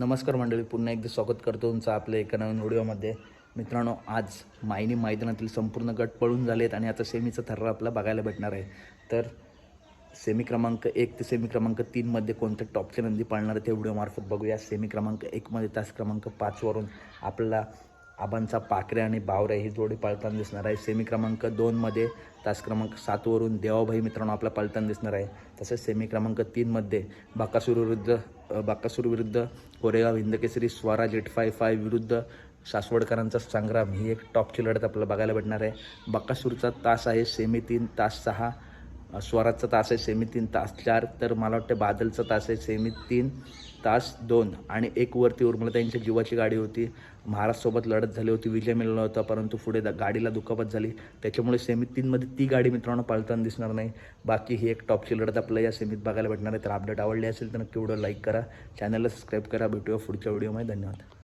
नमस्कार मंडळी पुन्हा एकदा स्वागत करतो तुमचं आपल्या एका नवीन व्हिडिओमध्ये. मित्रांनो आज मायनी मैदानातील संपूर्ण गट पळून झालेत आणि आता सेमीचा थर्रा आपला बघायला भेटणार आहे. तर सेमी क्रमांक एक ते सेमी क्रमांक तीनमध्ये कोणत्या टॉपचे नंदी पाळणार आहे ते व्हिडिओमार्फत बघूया. सेमी क्रमांक एकमध्ये तास क्रमांक पाचवरून आपला आबांचा पाकऱ्या आणि बावऱ्या ही जोडी पाळताना दिसणार आहे. सेमी क्रमांक दोनमध्ये तास क्रमांक सातवरून देवाभाई मित्रांनो आपला पाळताना दिसणार आहे. तसेच सेमी क्रमांक तीनमध्ये बाकासूर विरुद्ध बाकासूर विरुद्ध Koregaon Hindkesari Swaraj eight five five विरुद्ध सासवडकरांचा संग्राम ही एक टॉपची लढत आपल्याला बघायला भेटणार आहे. बाकासूरचा तास आहे सेमी तीन तास सहा. स्वराजचा तास आहे सेमी तीन तास. चार तर मला वाटतं बादलचा तास आहे सेमी तीन तास दोन. आणि एक वरती उर्मिला त्यांच्या जीवाची गाडी होती. महाराजसोबत लढत झाली होती विजय मिळला होता परंतु पुढे गाडीला दुखापत झाली. त्याच्यामुळे सेमी तीनमध्ये ती गाडी मित्रांनो पाळताना दिसणार नाही. बाकी ही एक टॉपची लढत आपल्याला या सेमीत बघायला भेटणार आहे. तर अपडेट आवडली असेल तर नक्की व्हिडिओ लाईक करा. चॅनलला सबस्क्राईब करा. भेटूया पुढच्या व्हिडिओमध्ये धन्यवाद.